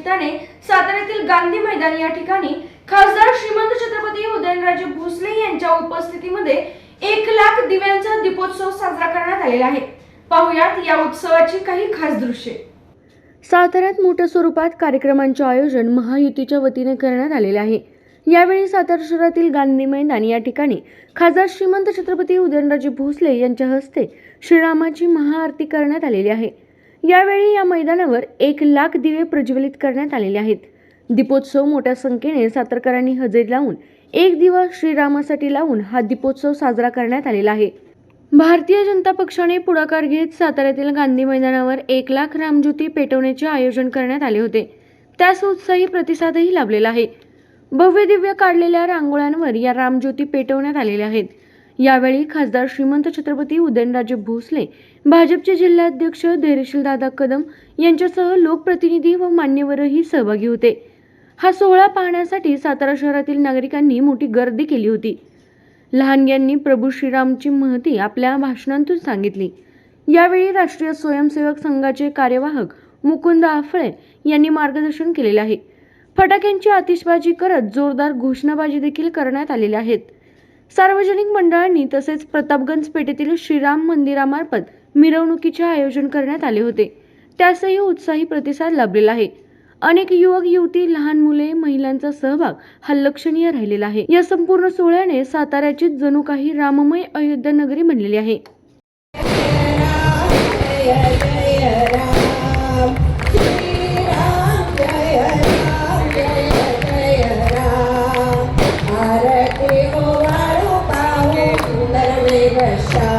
निमित्ताने साताऱ्यातील गांधी मैदान या ठिकाणी खासदार श्रीमंत छत्रपती उदयनराजे भोसले यांच्या उपस्थितीमध्ये एक लाख दिव्यांचा दीपोत्सव साजरा करण्यात आलेला आहे. पाहुयात या उत्सवाची काही खास दृश्ये. साताऱ्यात मोठ्या स्वरूपात कार्यक्रमांचे आयोजन महायुतीच्या वतीने करण्यात आलेले आहे. यावेळी सातारा शहरातील गांधी मैदान या ठिकाणी खासदार श्रीमंत छत्रपती उदयनराजे भोसले यांच्या हस्ते श्रीरामाची महाआरती करण्यात आलेली आहे. यावेळी या मैदानावर एक लाख दिवे प्रज्वलित करण्यात आलेले आहेत. दीपोत्सव मोठ्या संख्येने सातारकरांनी हजेरी लावून एक दिवस श्रीरामासाठी लावून हा दीपोत्सव साजरा करण्यात आलेला आहे. भारतीय जनता पक्षाने पुढाकार घेत साताऱ्यातील गांधी मैदानावर एक लाख रामज्योती पेटवण्याचे आयोजन करण्यात आले होते. त्यास उत्साही प्रतिसादही लाभलेला आहे. भव्य दिव्य काढलेल्या रांगोळ्यांवर या रामज्योती पेटवण्यात आलेल्या आहेत. यावेळी खासदार श्रीमंत छत्रपती उदयनराजे भोसले भाजपचे जिल्हाध्यक्ष धैर्यशीलदादा कदम यांच्यासह लोकप्रतिनिधी व मान्यवरही सहभागी होते. हा सोहळा पाहण्यासाठी सातारा शहरातील नागरिकांनी मोठी गर्दी केली होती. लहानग्यांनी प्रभू श्रीरामची महती आपल्या भाषणांतून सांगितली. यावेळी राष्ट्रीय स्वयंसेवक संघाचे कार्यवाहक मुकुंद आफळे यांनी मार्गदर्शन केलेले आहे. फटाक्यांची आतिषबाजी करत जोरदार घोषणाबाजी देखील करण्यात आलेल्या आहेत. सार्वजनिक मंडळांनी तसेच प्रतापगंज पेठेतील श्रीराम मंदिरामार्फत मिरवणुकीचे आयोजन करण्यात आले होते. त्यासही उत्साही प्रतिसाद लाभलेला आहे. अनेक युवक युवती लहान मुले महिलांचा सहभाग हा लक्षणीय राहिलेला आहे. या संपूर्ण सोहळ्याने साताऱ्याची जणू काही राममय अयोध्या नगरी बनलेली आहे. Yes.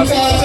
Amen.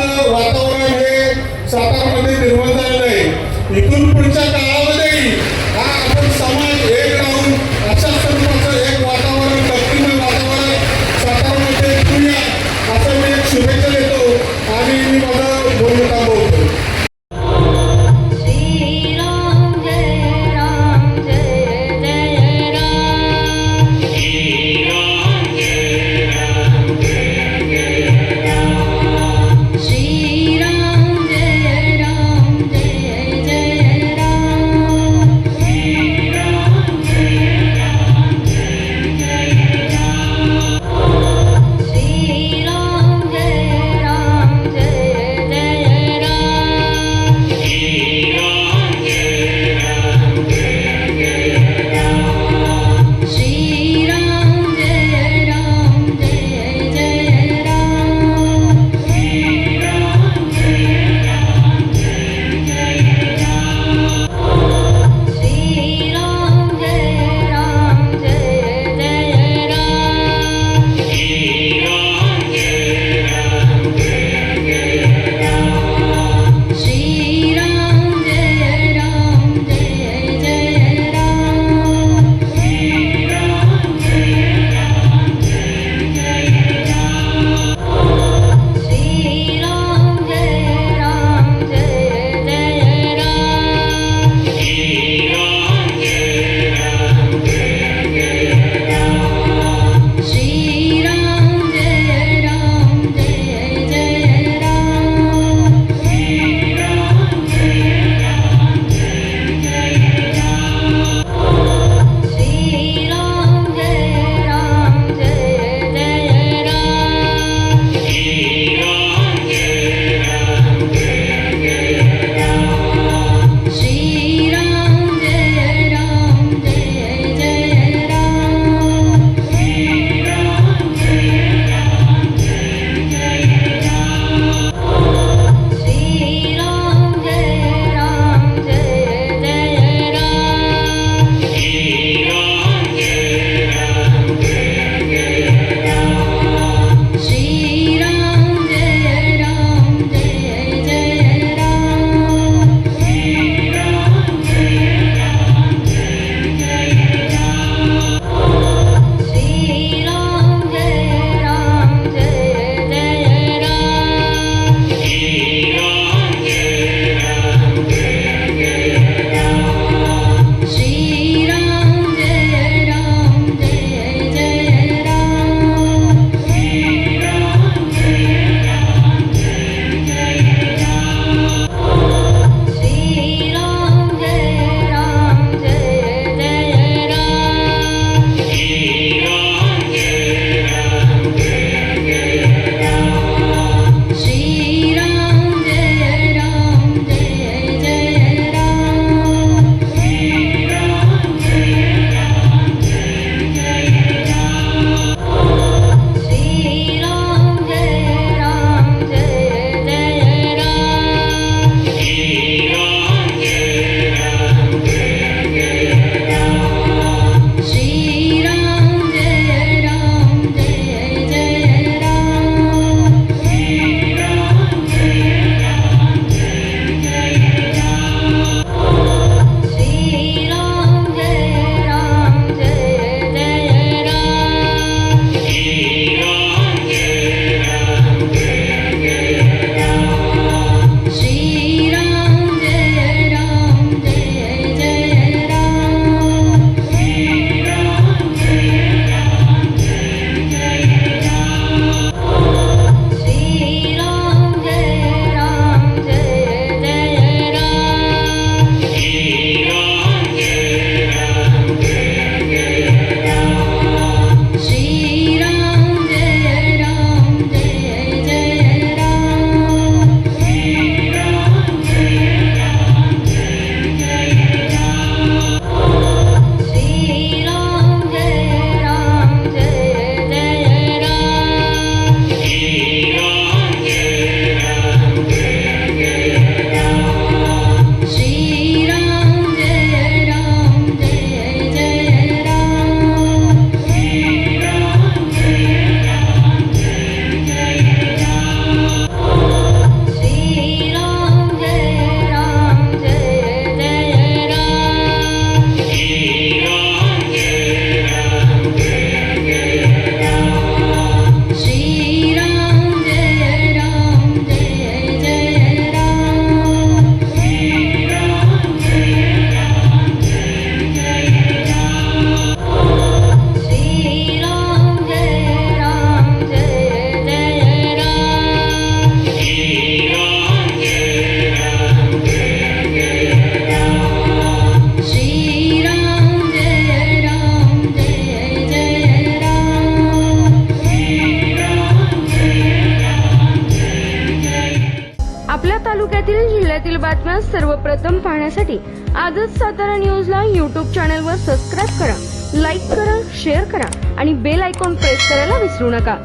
पाहण्यासाठी आजच सातारा न्यूजला यूट्यूब चॅनलवर सबस्क्राईब करा लाईक करा शेअर करा आणि बेल आयकॉन प्रेस करायला विसरू नका.